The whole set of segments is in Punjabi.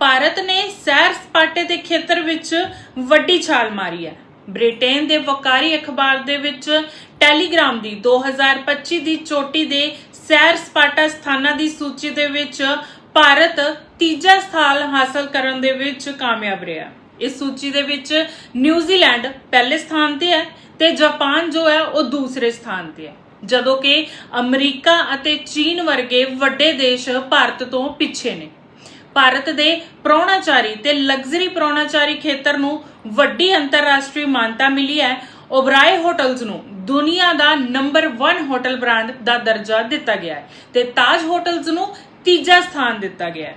ਭਾਰਤ ਨੇ ਸੈਰ ਸਪਾਟੇ ਦੇ ਖੇਤਰ ਵਿੱਚ ਵੱਡੀ ਛਾਲ ਮਾਰੀ ਹੈ। ਬ੍ਰਿਟੇਨ ਦੇ ਵਕਾਰੀ ਅਖਬਾਰ ਦੇ ਵਿੱਚ ਟੈਲੀਗ੍ਰਾਮ ਦੀ 2025 ਦੀ ਚੋਟੀ ਦੇ ਸੈਰ ਸਪਾਟਾ ਸਥਾਨਾਂ ਦੀ ਸੂਚੀ ਦੇ ਵਿੱਚ ਭਾਰਤ ਤੀਜਾ ਸਥਾਨ ਹਾਸਲ ਕਰਨ ਦੇ ਵਿੱਚ ਕਾਮਯਾਬ ਰਿਹਾ। ਇਸ ਸੂਚੀ ਦੇ ਵਿੱਚ ਨਿਊਜ਼ੀਲੈਂਡ ਪਹਿਲੇ ਸਥਾਨ ਤੇ ਹੈ ਤੇ ਜਾਪਾਨ ਜੋ ਹੈ ਉਹ ਦੂਸਰੇ ਸਥਾਨ ਤੇ ਹੈ। ਜਦੋਂ ਕਿ ਅਮਰੀਕਾ ਅਤੇ ਚੀਨ ਵਰਗੇ ਵੱਡੇ ਦੇਸ਼ ਭਾਰਤ ਤੋਂ ਪਿੱਛੇ ਨੇ। ਭਾਰਤ ਦੇ ਪ੍ਰਾਹੁਣਾਚਾਰੀ ਤੇ ਲਗਜ਼ਰੀ ਪ੍ਰਾਹੁਣਾਚਾਰੀ ਖੇਤਰ ਨੂੰ ਵੱਡੀ ਅੰਤਰਰਾਸ਼ਟਰੀ ਮਾਨਤਾ ਮਿਲੀ ਹੈ। ਓਬਰਾਏ ਹੋਟਲਸ ਨੂੰ ਦੁਨੀਆ ਦਾ ਨੰਬਰ 1 ਹੋਟਲ ਬ੍ਰਾਂਡ ਦਾ ਦਰਜਾ ਦਿੱਤਾ ਗਿਆ ਹੈ ਤੇ ਤਾਜ ਹੋਟਲਸ ਨੂੰ ਤੀਜਾ ਸਥਾਨ ਦਿੱਤਾ ਗਿਆ ਹੈ।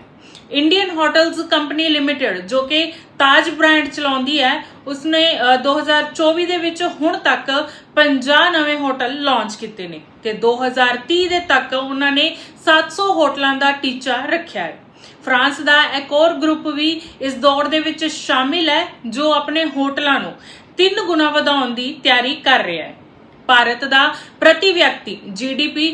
ਇੰਡੀਅਨ ਹੋਟਲਸ ਕੰਪਨੀ ਲਿਮਟਿਡ ਜੋ ਕਿ ਤਾਜ ਬ੍ਰਾਂਡ ਚਲਾਉਂਦੀ ਹੈ ਉਸਨੇ ਅ, 2024 ਦੇ ਵਿੱਚ ਹੁਣ ਤੱਕ 50 ਨਵੇਂ ਹੋਟਲ ਲਾਂਚ ਕੀਤੇ ਨੇ ਤੇ 2030 ਦੇ ਤੱਕ ਉਹਨਾਂ ਨੇ 700 ਹੋਟਲਾਂ ਦਾ ਟੀਚਾ ਰੱਖਿਆ ਹੈ। ਫਰਾਂਸ ਦਾ ਇੱਕ ਹੋਰ ਗਰੁੱਪ ਵੀ ਇਸ ਦੌੜ ਦੇ ਵਿੱਚ ਸ਼ਾਮਿਲ ਹੈ, ਜੋ ਆਪਣੇ ਹੋਟਲਾਂ ਨੂੰ ਤਿੰਨ ਗੁਣਾ ਵਧਾਉਣ ਦੀ ਤਿਆਰੀ ਕਰ ਰਿਹਾ ਹੈ। ਭਾਰਤ ਦਾ ਪ੍ਰਤੀ ਵਿਅਕਤੀ ਜੀਡੀਪੀ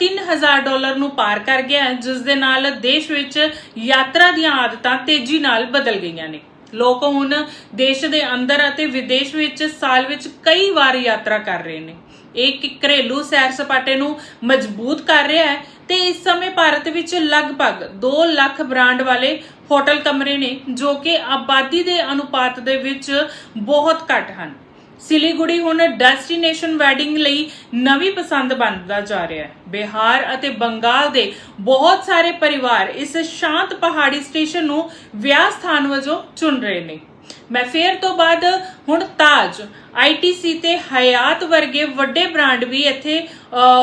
3000 ਡਾਲਰ ਨੂੰ ਪਾਰ ਕਰ ਗਿਆ ਹੈ, ਜਿਸ ਦੇ ਨਾਲ ਦੇਸ਼ ਵਿੱਚ ਯਾਤਰਾ ਦੀਆਂ ਆਦਤਾਂ ਤੇਜ਼ੀ ਨਾਲ ਬਦਲ ਗਈਆਂ ਨੇ। ਲੋਕ ਹੁਣ ਦੇਸ਼ ਦੇ ਅੰਦਰ ਅਤੇ ਵਿਦੇਸ਼ ਵਿੱਚ ਸਾਲ ਵਿੱਚ ਕਈ ਵਾਰ ਯਾਤਰਾ ਕਰ ਰਹੇ ਨੇ। ਇਹ ਇੱਕ ਘਰੇਲੂ ਸੈਰ ਸਪਾਟੇ ਨੂੰ ਮਜ਼ਬੂਤ ਕਰ ਰਿਹਾ ਹੈ ਤੇ ਇਸ ਸਮੇਂ ਭਾਰਤ ਵਿੱਚ ਲਗਭਗ 2 ਲੱਖ ਬ੍ਰਾਂਡ ਵਾਲੇ ਹੋਟਲ ਕਮਰੇ ਨੇ, ਜੋ ਕਿ ਆਬਾਦੀ ਦੇ ਅਨੁਪਾਤ ਦੇ ਵਿੱਚ ਬਹੁਤ ਘੱਟ ਹਨ। ਸਿਲੀਗੁੜੀ ਹੁਣ ਡੈਸਟੀਨੇਸ਼ਨ ਵੈਡਿੰਗ ਲਈ ਨਵੀਂ ਪਸੰਦ ਬਣਦਾ ਜਾ ਰਿਹਾ ਹੈ। ਬਿਹਾਰ ਅਤੇ ਬੰਗਾਲ ਦੇ ਬਹੁਤ ਸਾਰੇ ਪਰਿਵਾਰ ਇਸ ਸ਼ਾਂਤ ਪਹਾੜੀ ਸਟੇਸ਼ਨ ਨੂੰ ਵਿਆਹ ਸਥਾਨ ਵਜੋਂ ਚੁਣ ਰਹੇ ਨੇ। ਮੈਂ ਫੇਰ ਤੋਂ ਬਾਅਦ ਹੁਣ ਤਾਜ ਆਈਟੀਸੀ ਤੇ ਹਯਾਤ ਵਰਗੇ ਵੱਡੇ ਬ੍ਰਾਂਡ ਵੀ ਇੱਥੇ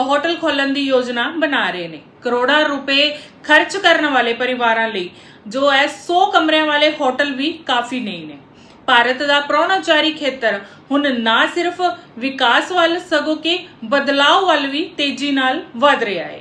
ਹੋਟਲ ਖੋਲਣ ਦੀ ਯੋਜਨਾ ਬਣਾ ਰਹੇ ਨੇ। ਕਰੋੜਾਂ ਰੁਪਏ ਖਰਚ ਕਰਨ ਵਾਲੇ ਪਰਿਵਾਰਾਂ ਲਈ, ਜੋ ਹੈ 100 ਕਮਰਿਆਂ ਵਾਲੇ ਹੋਟਲ ਵੀ ਕਾਫੀ ਨਹੀਂ ਨੇ। ਭਾਰਤ ਦਾ ਪ੍ਰਾਹੁਣਾਚਾਰੀ ਖੇਤਰ ਹੁਣ ਨਾ ਸਿਰਫ ਵਿਕਾਸ ਵੱਲ ਸਗੋਂ ਕਿ ਬਦਲਾਅ ਵੱਲ ਵੀ ਤੇਜ਼ੀ ਨਾਲ ਵਧ ਰਿਹਾ ਹੈ।